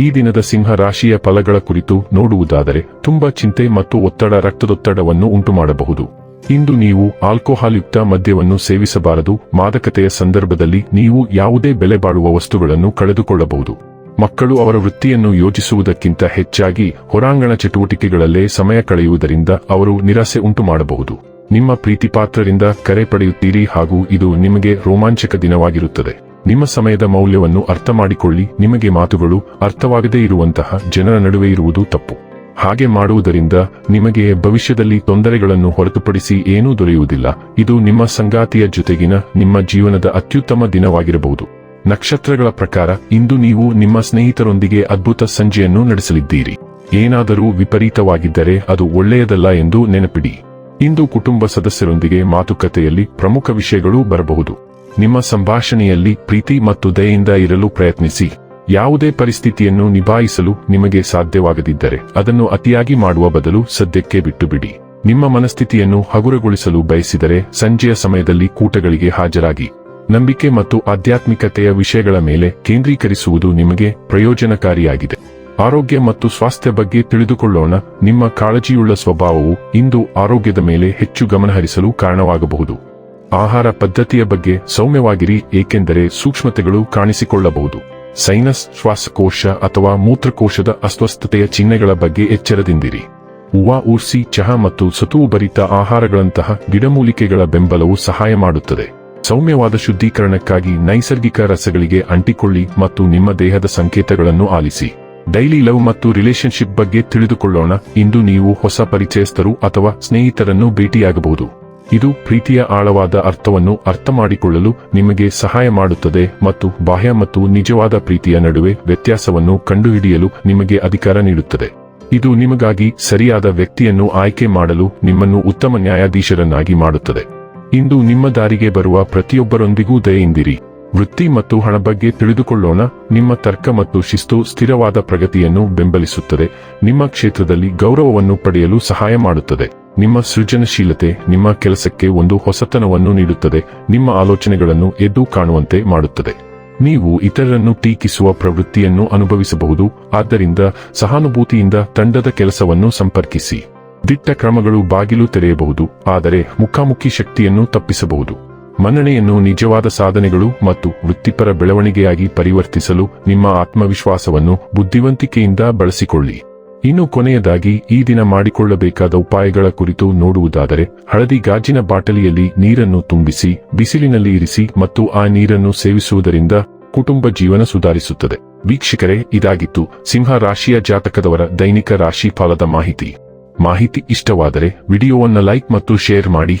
ಈ ದಿನದ ಸಿಂಹ ರಾಶಿಯ ಫಲಗಳ ಕುರಿತು ನೋಡುವುದಾದರೆ ತುಂಬಾ ಚಿಂತೆ ಮತ್ತು ಒತ್ತಡ ರಕ್ತದೊತ್ತಡವನ್ನು ಉಂಟುಮಾಡಬಹುದು. ಇಂದು ನೀವು ಆಲ್ಕೋಹಾಲ್ ಯುಕ್ತ ಮದ್ಯವನ್ನು ಸೇವಿಸಬಾರದು. ಮಾದಕತೆಯ ಸಂದರ್ಭದಲ್ಲಿ ನೀವು ಯಾವುದೇ ಬೆಲೆ ಬಾಳುವ ವಸ್ತುಗಳನ್ನು ಕಳೆದುಕೊಳ್ಳಬಹುದು. ಮಕ್ಕಳು ಅವರ ವೃತ್ತಿಯನ್ನು ಯೋಜಿಸುವುದಕ್ಕಿಂತ ಹೆಚ್ಚಾಗಿ ಹೊರಾಂಗಣ ಚಟುವಟಿಕೆಗಳಲ್ಲೇ ಸಮಯ ಕಳೆಯುವುದರಿಂದ ಅವರು ನಿರಾಸೆ ಉಂಟು ಮಾಡಬಹುದು ನಿಮ್ಮ ಪ್ರೀತಿಪಾತ್ರರಿಂದ ಕರೆ ಪಡೆಯುತ್ತೀರಿ ಹಾಗೂ ಇದು ನಿಮಗೆ ರೋಮಾಂಚಕ ದಿನವಾಗಿರುತ್ತದೆ. ನಿಮ್ಮ ಸಮಯದ ಮೌಲ್ಯವನ್ನು ಅರ್ಥ ಮಾಡಿಕೊಳ್ಳಿ ನಿಮಗೆ ಮಾತುಗಳು ಅರ್ಥವಾಗದೇ ಇರುವಂತಹ ಜನರ ನಡುವೆ ಇರುವುದು ತಪ್ಪು. ಹಾಗೆ ಮಾಡುವುದರಿಂದ ನಿಮಗೆ ಭವಿಷ್ಯದಲ್ಲಿ ತೊಂದರೆಗಳನ್ನು ಹೊರತುಪಡಿಸಿ ಏನೂ ದೊರೆಯುವುದಿಲ್ಲ. ಇದು ನಿಮ್ಮ ಸಂಗಾತಿಯ ಜೊತೆಗಿನ ನಿಮ್ಮ ಜೀವನದ ಅತ್ಯುತ್ತಮ ದಿನವಾಗಿರಬಹುದು. ನಕ್ಷತ್ರಗಳ ಪ್ರಕಾರ ಇಂದು ನೀವು ನಿಮ್ಮ ಸ್ನೇಹಿತರೊಂದಿಗೆ ಅದ್ಭುತ ಸಂಜೆಯನ್ನು ನಡೆಸಲಿದ್ದೀರಿ. ಏನಾದರೂ ವಿಪರೀತವಾಗಿದ್ದರೆ ಅದು ಒಳ್ಳೆಯದಲ್ಲ ಎಂದು ನೆನಪಿಡಿ. ಇಂದು ಕುಟುಂಬ ಸದಸ್ಯರೊಂದಿಗೆ ಮಾತುಕತೆಯಲ್ಲಿ ಪ್ರಮುಖ ವಿಷಯಗಳು ಬರಬಹುದು. ನಿಮ್ಮ ಸಂಭಾಷಣೆಯಲ್ಲಿ ಪ್ರೀತಿ ಮತ್ತು ದಯೆಯಿಂದ ಇರಲು ಪ್ರಯತ್ನಿಸಿ. ಯಾವುದೇ ಪರಿಸ್ಥಿತಿಯನ್ನು ನಿಭಾಯಿಸಲು ನಿಮಗೆ ಸಾಧ್ಯವಾಗದಿದ್ದರೆ ಅದನ್ನು ಅತಿಯಾಗಿ ಮಾಡುವ ಬದಲು ಸದ್ಯಕ್ಕೆ ಬಿಟ್ಟುಬಿಡಿ. ನಿಮ್ಮ ಮನಸ್ಥಿತಿಯನ್ನು ಹಗುರಗೊಳಿಸಲು ಬಯಸಿದರೆ ಸಂಜೆಯ ಸಮಯದಲ್ಲಿ ಕೂಟಗಳಿಗೆ ಹಾಜರಾಗಿ. ನಂಬಿಕೆ ಮತ್ತು ಆಧ್ಯಾತ್ಮಿಕತೆಯ ವಿಷಯಗಳ ಮೇಲೆ ಕೇಂದ್ರೀಕರಿಸುವುದು ನಿಮಗೆ ಪ್ರಯೋಜನಕಾರಿಯಾಗಿದೆ. ಆರೋಗ್ಯ ಮತ್ತು ಸ್ವಾಸ್ಥ್ಯ ಬಗ್ಗೆ ತಿಳಿದುಕೊಳ್ಳೋಣ. ನಿಮ್ಮ ಕಾಳಜಿಯುಳ್ಳ ಸ್ವಭಾವವು ಇಂದು ಆರೋಗ್ಯದ ಮೇಲೆ ಹೆಚ್ಚು ಗಮನಹರಿಸಲು ಕಾರಣವಾಗಬಹುದು. ಆಹಾರ ಪದ್ಧತಿಯ ಬಗ್ಗೆ ಸೌಮ್ಯವಾಗಿರಿ, ಏಕೆಂದರೆ ಸೂಕ್ಷ್ಮತೆಗಳು ಕಾಣಿಸಿಕೊಳ್ಳಬಹುದು. ಸೈನಸ್, ಶ್ವಾಸಕೋಶ ಅಥವಾ ಮೂತ್ರಕೋಶದ ಅಸ್ವಸ್ಥತೆಯ ಚಿಹ್ನೆಗಳ ಬಗ್ಗೆ ಎಚ್ಚರದಿಂದಿರಿ. ಹೂವ ಉರ್ಸಿ ಚಹಾ ಮತ್ತು ಸತುವುಭರಿತ ಆಹಾರಗಳಂತಹ ಗಿಡಮೂಲಿಕೆಗಳ ಬೆಂಬಲವು ಸಹಾಯ ಮಾಡುತ್ತದೆ. ಸೌಮ್ಯವಾದ ಶುದ್ಧೀಕರಣಕ್ಕಾಗಿ ನೈಸರ್ಗಿಕ ರಸಗಳಿಗೆ ಅಂಟಿಕೊಳ್ಳಿ ಮತ್ತು ನಿಮ್ಮ ದೇಹದ ಸಂಕೇತಗಳನ್ನು ಆಲಿಸಿ. ಡೈಲಿ ಲವ್ ಮತ್ತು ರಿಲೇಶನ್ಶಿಪ್ ಬಗ್ಗೆ ತಿಳಿದುಕೊಳ್ಳೋಣ. ಇಂದು ನೀವು ಹೊಸ ಪರಿಚಯಸ್ಥರು ಅಥವಾ ಸ್ನೇಹಿತರನ್ನು ಭೇಟಿಯಾಗಬಹುದು. ಇದು ಪ್ರೀತಿಯ ಆಳವಾದ ಅರ್ಥವನ್ನು ಅರ್ಥಮಾಡಿಕೊಳ್ಳಲು ನಿಮಗೆ ಸಹಾಯ ಮಾಡುತ್ತದೆ ಮತ್ತು ಬಾಹ್ಯ ಮತ್ತು ನಿಜವಾದ ಪ್ರೀತಿಯ ನಡುವೆ ವ್ಯತ್ಯಾಸವನ್ನು ಕಂಡುಹಿಡಿಯಲು ನಿಮಗೆ ಅಧಿಕಾರ ನೀಡುತ್ತದೆ. ಇದು ನಿಮಗಾಗಿ ಸರಿಯಾದ ವ್ಯಕ್ತಿಯನ್ನು ಆಯ್ಕೆ ಮಾಡಲು ನಿಮ್ಮನ್ನು ಉತ್ತಮ ನ್ಯಾಯಾಧೀಶರನ್ನಾಗಿ ಮಾಡುತ್ತದೆ. ಇಂದು ನಿಮ್ಮ ದಾರಿಗೆ ಬರುವ ಪ್ರತಿಯೊಬ್ಬರೊಂದಿಗೂ ದಯೆಯಿಂದಿರಿ. ವೃತ್ತಿ ಮತ್ತು ಹಣ ಬಗ್ಗೆ ತಿಳಿದುಕೊಳ್ಳೋಣ. ನಿಮ್ಮ ತರ್ಕ ಮತ್ತು ಶಿಸ್ತು ಸ್ಥಿರವಾದ ಪ್ರಗತಿಯನ್ನು ಬೆಂಬಲಿಸುತ್ತದೆ. ನಿಮ್ಮ ಕ್ಷೇತ್ರದಲ್ಲಿ ಗೌರವವನ್ನು ಪಡೆಯಲು ಸಹಾಯ ಮಾಡುತ್ತದೆ. ನಿಮ್ಮ ಸೃಜನಶೀಲತೆ ನಿಮ್ಮ ಕೆಲಸಕ್ಕೆ ಒಂದು ಹೊಸತನವನ್ನು ನೀಡುತ್ತದೆ. ನಿಮ್ಮ ಆಲೋಚನೆಗಳನ್ನು ಎದ್ದು ಕಾಣುವಂತೆ ಮಾಡುತ್ತದೆ. ನೀವು ಇತರರನ್ನು ಟೀಕಿಸುವ ಪ್ರವೃತ್ತಿಯನ್ನು ಅನುಭವಿಸಬಹುದು. ಆದ್ದರಿಂದ ಸಹಾನುಭೂತಿಯಿಂದ ತಂಡದ ಕೆಲಸವನ್ನು ಸಂಪರ್ಕಿಸಿ. ದಿಟ್ಟ ಕ್ರಮಗಳು ಬಾಗಿಲು ತೆರೆಯಬಹುದು. ಆದರೆ ಮುಖಾಮುಖಿ ಶಕ್ತಿಯನ್ನು ತಪ್ಪಿಸಬಹುದು. ಮನ್ನಣೆಯನ್ನು ನಿಜವಾದ ಸಾಧನೆಗಳು ಮತ್ತು ವೃತ್ತಿಪರ ಬೆಳವಣಿಗೆಯಾಗಿ ಪರಿವರ್ತಿಸಲು ನಿಮ್ಮ ಆತ್ಮವಿಶ್ವಾಸವನ್ನು ಬುದ್ಧಿವಂತಿಕೆಯಿಂದ ಬಳಸಿಕೊಳ್ಳಿ. ಇನ್ನು ಕೊನೆಯದಾಗಿ, ಈ ದಿನ ಮಾಡಿಕೊಳ್ಳಬೇಕಾದ ಉಪಾಯಗಳ ಕುರಿತು ನೋಡುವುದಾದರೆ, ಹಳದಿ ಗಾಜಿನ ಬಾಟಲಿಯಲ್ಲಿ ನೀರನ್ನು ತುಂಬಿಸಿ, ಬಿಸಿಲಿನಲ್ಲಿ ಇರಿಸಿ ಮತ್ತು ಆ ನೀರನ್ನು ಸೇವಿಸುವುದರಿಂದ ಕುಟುಂಬ ಜೀವನ ಸುಧಾರಿಸುತ್ತದೆ. ವೀಕ್ಷಕರೇ, ಇದಾಗಿತ್ತು ಸಿಂಹ ರಾಶಿಯ ಜಾತಕದವರ ದೈನಿಕ ರಾಶಿ ಫಲದ ಮಾಹಿತಿ. ಮಾಹಿತಿ ಇಷ್ಟವಾದರೆ, ವಿಡಿಯೋವನ್ನು ಲೈಕ್ ಮತ್ತು ಶೇರ್ ಮಾಡಿ.